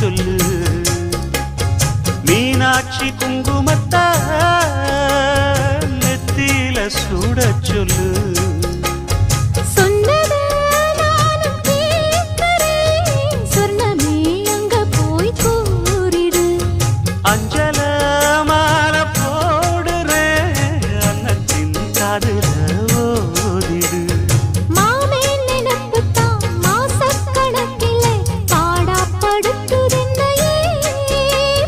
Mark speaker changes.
Speaker 1: சொல்லு. மீனாட்சி குங்குமத்தா நெத்தியில சுட சொல்லு. அஞ்சா